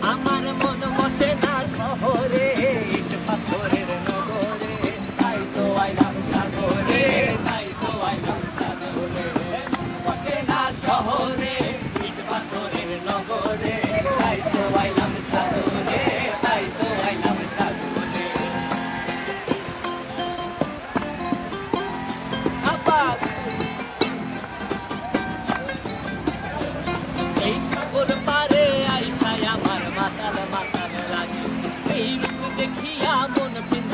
I'm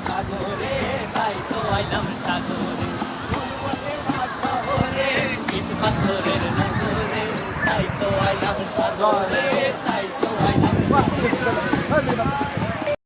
সাগরে তাই তো আইলাম সাগরে পাথরের নগরে তাই তো আইলাম সাগরে